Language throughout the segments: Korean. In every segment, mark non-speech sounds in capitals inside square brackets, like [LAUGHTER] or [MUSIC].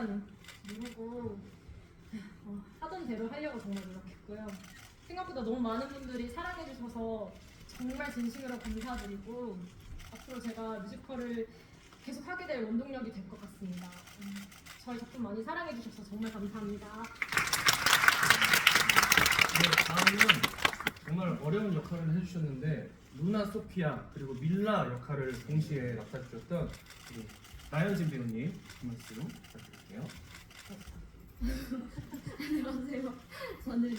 최대한 누르고 어, 하던 대로 하려고 정말 노력했고요. 생각보다 너무 많은 분들이 사랑해 주셔서 정말 진심으로 감사드리고 앞으로 제가 뮤지컬을 계속 하게 될 원동력이 될 것 같습니다. 음, 저희 작품 많이 사랑해 주셔서 정말 감사합니다. 네, 다음은 정말 어려운 역할을 해주셨는데 루나 소피아 그리고 밀라 역할을 동시에 맡아주셨던 우리 나연진 배우님 한 말씀 부탁드릴게요. 안녕하세요. 저는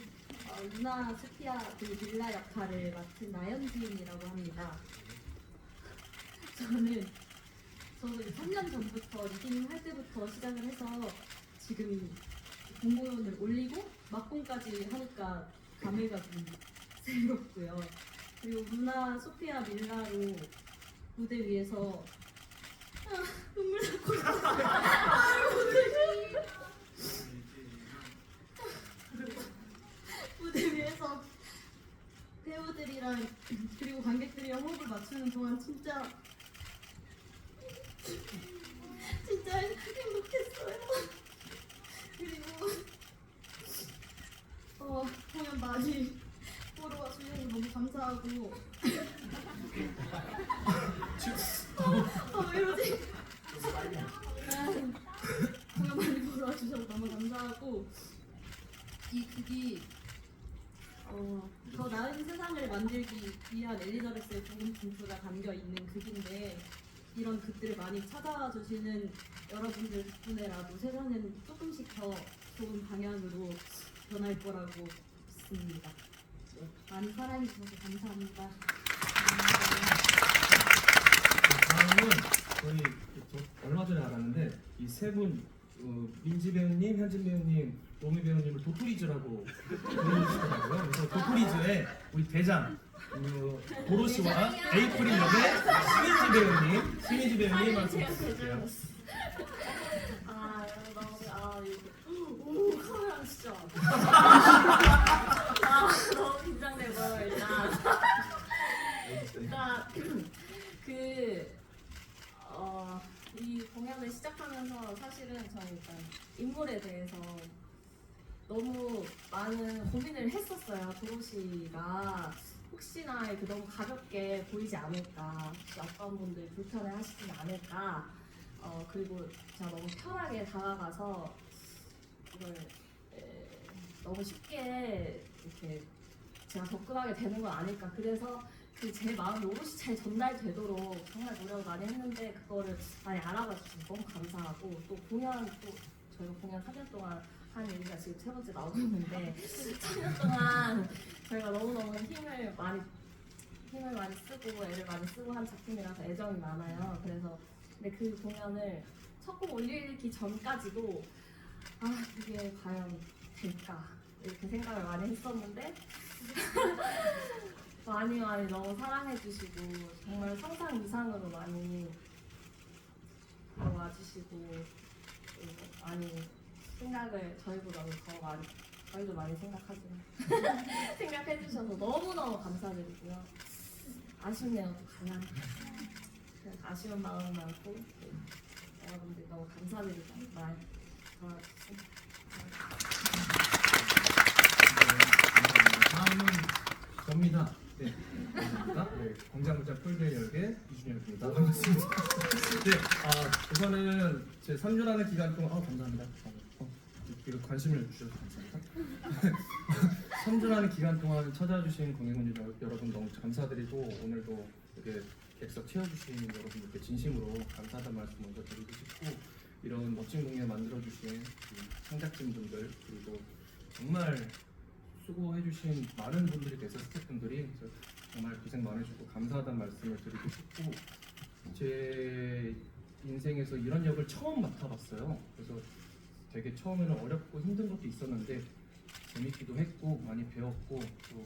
어, 루나 소피아 그리고 밀라 역할을 맡은 나연지인이라고 합니다. 저는 저도 3년 전부터 리딩 할 때부터 시작을 해서 지금 공고연을 올리고 막공까지 하니까 감회가 좀 새롭고요. 그리고 루나 소피아 밀라로 무대 위에서 아, 눈물 나고 있어요. 아, 어떡해. 무대 위에서 배우들이랑 그리고 관객들이랑 호흡을 맞추는 동안 진짜 진짜 행복했어요. 그리고 어 공연 많이 보러 와주셔서 너무 감사하고 아왜 이러지? 아, 공연 많이 보러 와주셔서 너무 감사하고 이 극이 어, 더 나은 세상을 만들기 위한 엘리자베스의 좋은 진수가 담겨 있는 극인데 이런 극들을 많이 찾아와 주시는 여러분들 덕분에라도 세상은 조금씩 더 좋은 방향으로 변할 거라고 믿습니다. 네, 많이 사랑해 주셔서 감사합니다. 다음은 저희 저 얼마 전에 알았는데 이 세분 어, 민지 배우님, 현진 배우님, 로미 배우님을 도토리즈라고 불러주시더라고요. 그래서 도토리즈의 우리 대장 어, 도로 씨와 에이프릴 역의 신민지 배우님, 신민지 배우님 말씀 부탁드릴게요. 아 너무 아 이거 오 카메라 진짜 [LAUGHS] 아 너무 긴장되고요 일단 일단 그, 어, 이 공연을 시작 하면서 사실은 저는 일단 인물에 대해서 너무 많은 고민을 했었어요. 도로시가 혹시나 이렇게 너무 가볍게 보이지 않을까, 혹시 어떤 분들 불편해 하시진 않을까, 어, 그리고 제가 너무 편하게 다가가서 이걸 에, 너무 쉽게 이렇게 제가 접근하게 되는 건 아닐까. 그래서 그 제 마음이 오롯이 잘 전달되도록 정말 노력을 많이 했는데 그거를 많이 알아봐 주셔서 너무 감사하고 또 공연 또 저희가 공연 3년 동안 한 얘기가 지금 세 번째 나오고 있는데 3년 동안 저희가 너무너무 힘을 많이 힘을 많이 쓰고 애를 많이 쓰고 한 작품이라서 애정이 많아요. 그래서 근데 그 공연을 첫 곡 올리기 전까지도 아 이게 과연 될까 이렇게 생각을 많이 했었는데 많이 많이 너무 사랑해 주시고 정말 상상 이상으로 많이 와주시고 많이 생각을 저희보다도 더 많이 저희도 많이 생각하지만 [LAUGHS] 생각해 주셔서 너무너무 감사드리고요 아쉽네요 또 그냥 아쉬운 마음이 많고 네, 여러분들 너무 감사드리고 말 전해주세요 다음은 접니다. 네, 감사합니다. 네, 광장구자 폴대 열개 이준혁입니다. 반갑습니다. 네, 아, 우선은 제 3주라는 기간 동안, 아, 감사합니다. 어, 어, 이렇게 관심을 주셔서 감사합니다. [LAUGHS] 3주라는 기간 동안 찾아주신 관객분들 여러분 너무 감사드리고 오늘도 이렇게 객석 채워주신 여러분들께 진심으로 감사하다는 말씀 먼저 드리고 싶고 이런 멋진 공연 만들어주신 그 창작진분들 그리고 정말 수고해주신 많은 분들이 계셔 스태프분들이 정말 고생 많으시고 감사하다는 말씀을 드리고 싶고 제 인생에서 이런 역을 처음 맡아봤어요. 그래서 되게 처음에는 어렵고 힘든 것도 있었는데 재밌기도 했고 많이 배웠고 또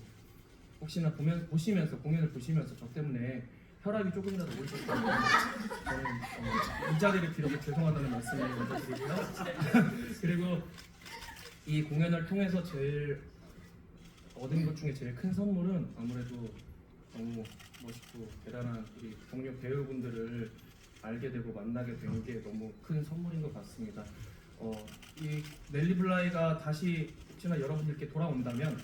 혹시나 보면 보시면서 공연을 보시면서 저 때문에 혈압이 조금이라도 오르셨다면 저는 어, 이 자리를 빌어서 죄송하다는 말씀을 먼저 드리고요. [LAUGHS] 그리고 이 공연을 통해서 제일 얻은 것 중에 제일 큰 선물은 아무래도 너무 멋있고 대단한 우리 동료 배우분들을 알게 되고 만나게 된 게 너무 큰 선물인 것 같습니다. 어, 이 넬리 블라이가 다시 혹시나 여러분들께 돌아온다면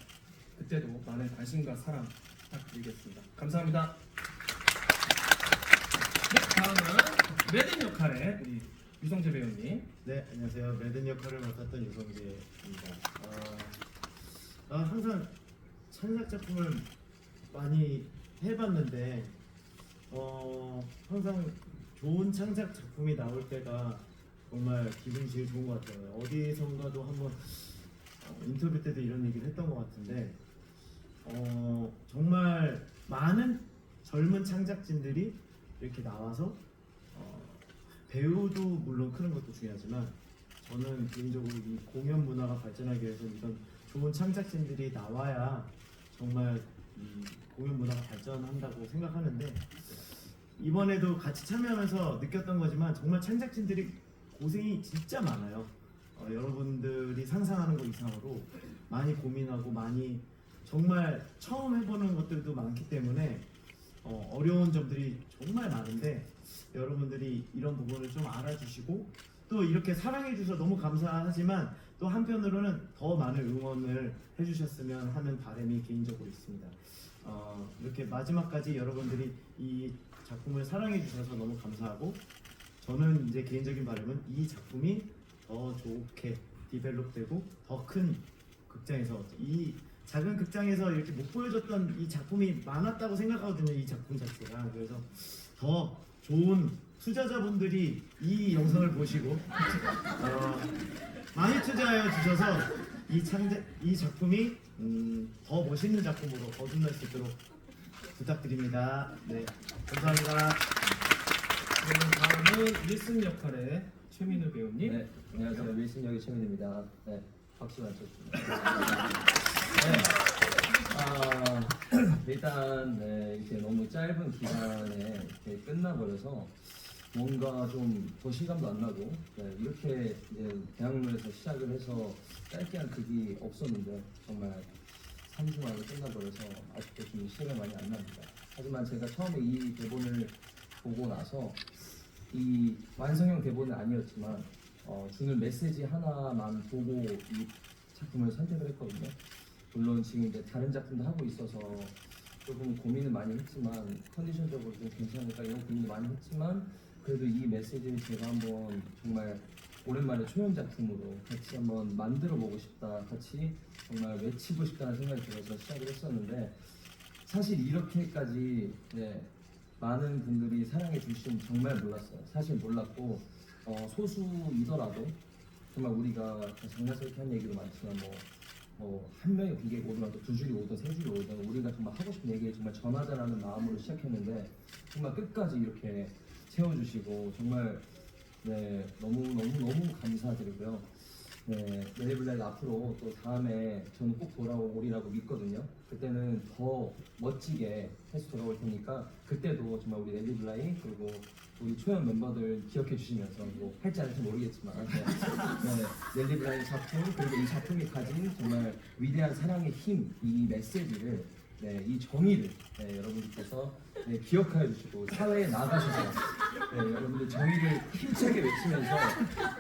그때도 많은 관심과 사랑 부탁드리겠습니다. 감사합니다. 네, 다음은 매든 역할의 우리 유성재 배우님. 네, 안녕하세요. 매든 역할을 맡았던 유성재입니다. 아, 아, 항상 창작 작품을 많이 해봤는데, 어, 항상 좋은 창작 작품이 나올 때가 정말 기분이 제일 좋은 것 같아요. 어디선가도 한번 어, 인터뷰 때도 이런 얘기를 했던 것 같은데, 어, 정말 많은 젊은 창작진들이 이렇게 나와서 어, 배우도 물론 크는 것도 중요하지만 저는 개인적으로 이 공연 문화가 발전하기 위해서 이런 좋은 창작진들이 나와야 정말 이 공연 문화가 발전한다고 생각하는데 이번에도 같이 참여하면서 느꼈던 거지만 정말 창작진들이 고생이 진짜 많아요. 어, 여러분들이 상상하는 것 이상으로 많이 고민하고 많이 정말 처음 해보는 것들도 많기 때문에 어, 어려운 점들이 정말 많은데 여러분들이 이런 부분을 좀 알아주시고 또 이렇게 사랑해 주셔서 너무 감사하지만 또 한편으로는 더 많은 응원을 해주셨으면 하는 바람이 개인적으로 있습니다. 어, 이렇게 마지막까지 여러분들이 이 작품을 사랑해 주셔서 너무 감사하고 저는 이제 개인적인 바람은 이 작품이 더 좋게 디벨롭되고 더 큰 극장에서 이 작은 극장에서 이렇게 못 보여줬던 이 작품이 많았다고 생각하거든요. 이 작품 자체가 그래서 더 좋은 투자자분들이 이 영상을 보시고 어, 많이 투자하여 주셔서 이 창작 이 작품이 음, 더 멋있는 작품으로 거듭날 수 있도록 부탁드립니다. 네, 감사합니다. 그리고 다음은 윌슨 역할의 최민우 배우님. 네, 안녕하세요. 윌슨 역의 최민입니다. 네, 박수 맞췄습니다. 네, 아, [CLEARS THROAT] 일단 네, 이렇게 너무 짧은 기간에 끝나버려서 뭔가 좀더 실감도 안 나고 네, 이렇게 이제 대학로에서 시작을 해서 짧게 한 극이 없었는데 정말 3주 만에 끝나버려서 아직도 좀 실감이 많이 안 납니다. 하지만 제가 처음에 이 대본을 보고 나서 이 완성형 대본은 아니었지만 어, 주는 메시지 하나만 보고 이 작품을 선택을 했거든요. 물론 지금 이제 다른 작품도 하고 있어서 조금 고민을 많이 했지만 컨디션적으로 좀 괜찮을까 이런 고민을 많이 했지만 그래도 이 메시지를 제가 한번 정말 오랜만에 초연 작품으로 같이 한번 만들어 보고 싶다 같이 정말 외치고 싶다는 생각이 들어서 시작을 했었는데 사실 이렇게까지 네, 많은 분들이 사랑해 주신 정말 몰랐어요. 사실 몰랐고 어, 소수이더라도 정말 우리가 장난스럽게 한 얘기도 많지만 뭐, 뭐 한 명의 관객이 오더라도 두 줄이 오든 세 줄이 오든 우리가 정말 하고 싶은 얘기를 정말 전하자라는 마음으로 시작했는데 정말 끝까지 이렇게 채워주시고 정말 네 너무 너무 너무 감사드리고요. 네, 멜리블랙 앞으로 또 다음에 저는 꼭 돌아오리라고 믿거든요. 그때는 더 멋지게 해서 돌아올 테니까 그때도 정말 우리 멜리블라이 그리고 우리 초연 멤버들 기억해 주시면서 뭐 할지 안 할지 모르겠지만 네, 네, 멜리블라이 작품 그리고 이 작품이 가진 정말 위대한 사랑의 힘 이 메시지를 네, 이 정의를 네, 여러분들께서 네, 기억하여 주시고 사회에 나가셔서 네, 여러분들 정의를 힘차게 외치면서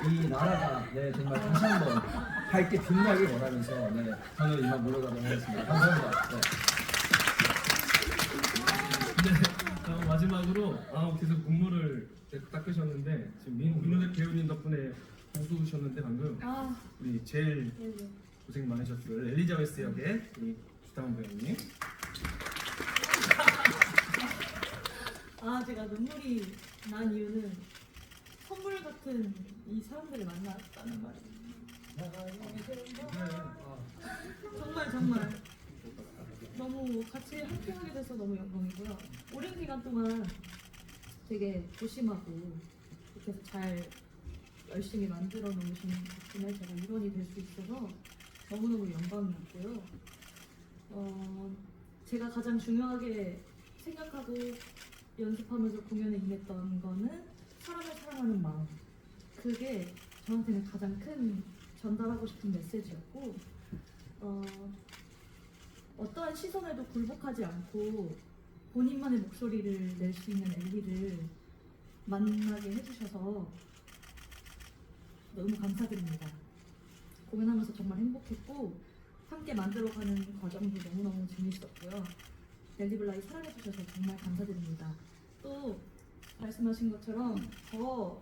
이 나라가 네, 정말 다시 한번 밝게 빛나길 원하면서 네, 저는 이만 물러가도록 하겠습니다. 감사합니다. 네. 네, 어, 마지막으로 아, 계속 눈물을 닦으셨는데 지금 민, 민우대 배우님 덕분에 웃으셨는데 방금 아, 우리 제일 네, 네. 고생 많으셨을 엘리자베스 역의 우리 주다운 배우님. 아, 제가 눈물이 난 이유는 선물 같은 이 사람들을 만났다는 말이에요. 정말 정말 너무 같이 함께하게 돼서 너무 영광이고요. 오랜 기간 동안 되게 조심하고 해서 잘 열심히 만들어 놓으신 작품에 제가 일원이 될 수 있어서 너무너무 영광이었고요. 어, 제가 가장 중요하게 생각하고 연습하면서 공연에 임했던 거는 사람을 사랑하는 마음. 그게 저한테는 가장 큰 전달하고 싶은 메시지였고, 어, 어떠한 시선에도 굴복하지 않고 본인만의 목소리를 낼 수 있는 엘리를 만나게 해주셔서 너무 감사드립니다. 공연하면서 정말 행복했고 함께 만들어가는 과정도 너무너무 재밌었고요. 넬리블라이 사랑해주셔서 정말 감사드립니다. 또 말씀하신 것처럼 더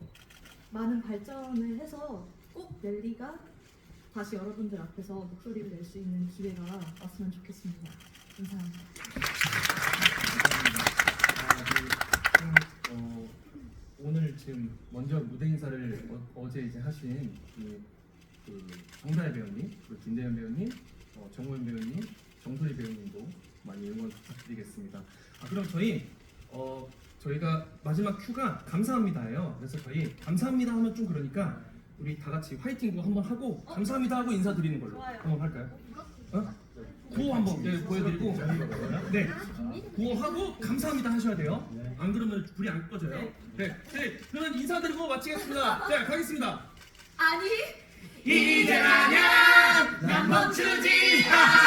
많은 발전을 해서 꼭 넬리가 다시 여러분들 앞에서 목소리를 낼 수 있는 기회가 왔으면 좋겠습니다. 감사합니다. 아, 그, 어, 오늘 지금 먼저 무대 인사를 어, 제 이제 하신 그, 그 정다혜 배우님, 그리고 김대현 배우님, 어, 정호연 배우님, 정소리 배우님도 많이 응원 부탁드리겠습니다. 아, 그럼 저희 어, 저희가 마지막 큐가 감사합니다예요. 그래서 저희 감사합니다 하면 좀 그러니까 우리 다 같이 화이팅구 한번 하고 감사합니다 하고 인사드리는 걸로 좋아요. 한번 할까요? 어? 구호 한번 네, 보여드리고 네 구호하고 감사합니다 하셔야 돼요. 네. 안 그러면 불이 안 꺼져요. 네, 네 그러면 인사드리고 마치겠습니다. 자 가겠습니다. 아니 이제 아냐 난 멈추지 않아